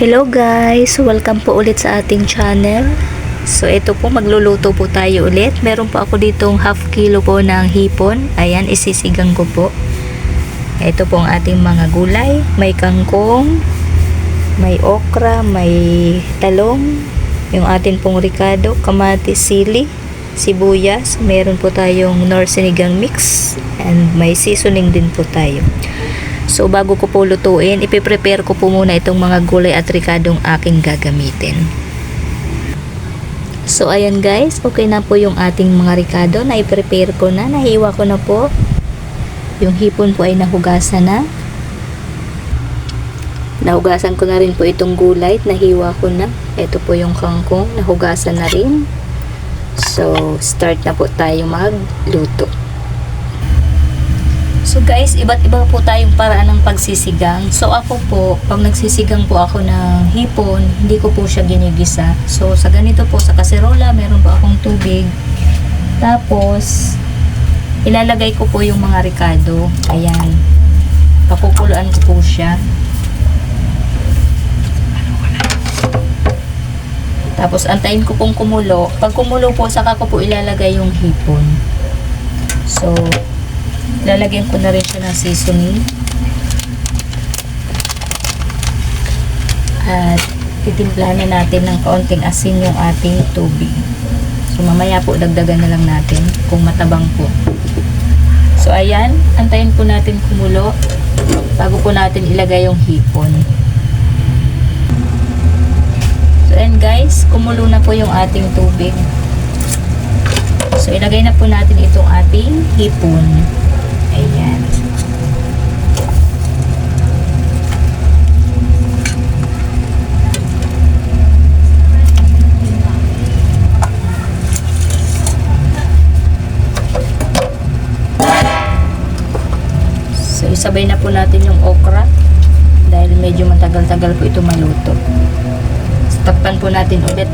Hello guys! Welcome po ulit sa ating channel. So ito po, magluluto po tayo ulit. Meron po ako ditong half kilo po ng hipon. Ayan, isisigang ko po. Ito po ang ating mga gulay. May kangkong, may okra, may talong, yung atin pong ricado, kamatis, sili, sibuyas. Meron po tayong nor sinigang mix and may seasoning din po tayo. So bago ko po lutuin, ipiprepare ko po muna itong mga gulay at ricadong aking gagamitin. So ayan guys, okay na po yung ating mga ricado na i-prepare ko na, nahiwa ko na po. Yung hipon po ay nahugasan na. Nahugasan ko na rin po itong gulay, nahiwa ko na. Ito po yung kangkong, nahugasan na rin. So start na po tayo magluto. So guys, iba't iba po tayong paraan ng pagsisigang. So ako po, pag nagsisigang po ako ng hipon, hindi ko po siya ginigisa. So sa ganito po, sa kaserola, meron po akong tubig. Tapos, ilalagay ko po yung mga ricado. Ayan. Pakukuluan ko po siya. Tapos, antayin ko pong kumulo. Pag kumulo po, saka ko po ilalagay yung hipon. So, Lalagyan ko na rin siya ng seasoning. At titimplahan na natin ng kaunting asin yung ating tubig. So mamaya po dagdagan na lang natin kung matabang po. So ayan, antayin po natin kumulo bago po natin ilagay yung hipon. So ayan guys, kumulo na po yung ating tubig. So ilagay na po natin itong ating hipon. Ayan. So, isabay na po natin yung okra dahil medyo matagal-tagal po ito maluto. So, takpan po natin ulit.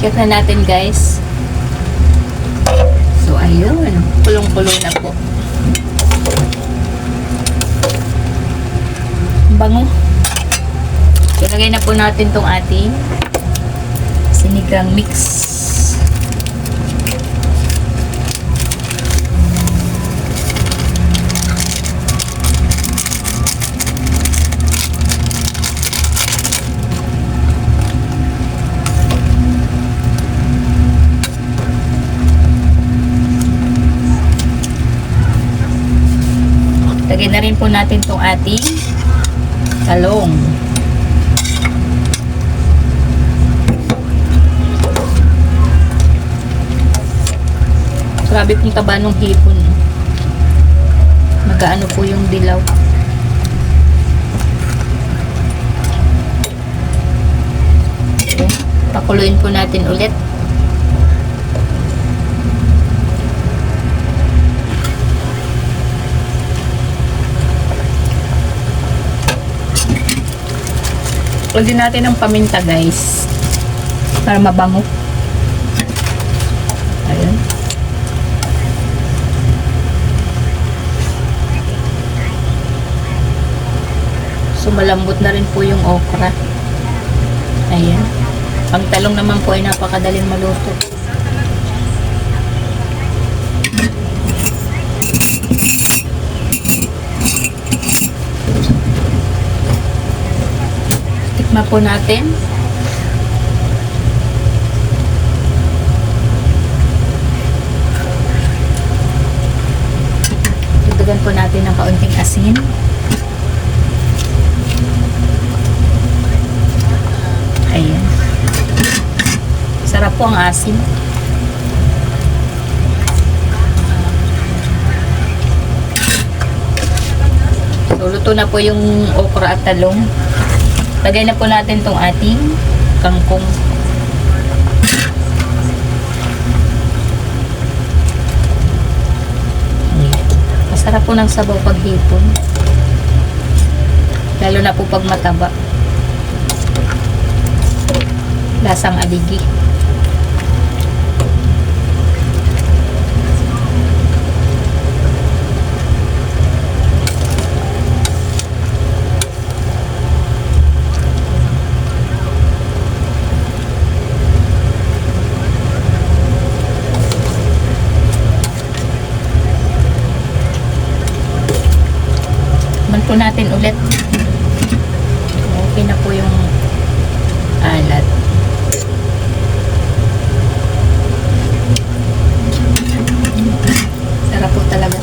Check na natin guys. So, ayun. Pulong-pulo na po. Ang Bango. So, lagay na po natin tong ating sinigang mix. Lagyan na rin po natin tong ating talong. Grabe pong taba ng hipon. Magaano po yung dilaw. Pakuluin po natin ulit. Lagyan natin ng paminta guys. Para mabango. Ayun. So malambot na rin po yung okra. Ayan. Ang talong naman po ay napakadaling maluto. Tikma po natin. Dagdagan po natin ng kaunting asin. Ayan. Sarap po ang asin. So, luto na po yung okra at talong. Lagay na po natin tong ating kangkong. Masarap po ng sabaw pag hipon. Lalo na po pag mataba. Lasang aligi. Po natin ulit. Okay na po yung alat. Sarap po talaga.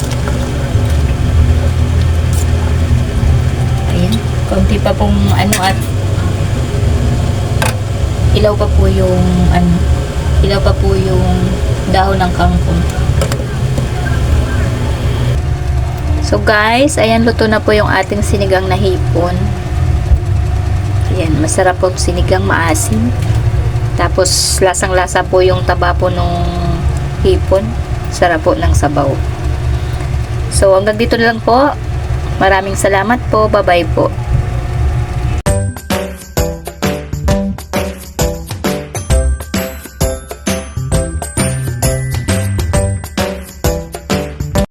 Ayan. Konti pa pong ano at ilaw pa po yung ano ilaw pa po yung dahon ng kangkong. So guys, ayan luto na po yung ating sinigang na hipon. Ayan, masarap po sinigang maasim. Tapos lasang-lasa po yung taba po nung hipon. Sarap po ng sabaw. So hanggang dito na lang po. Maraming salamat po. Bye-bye po.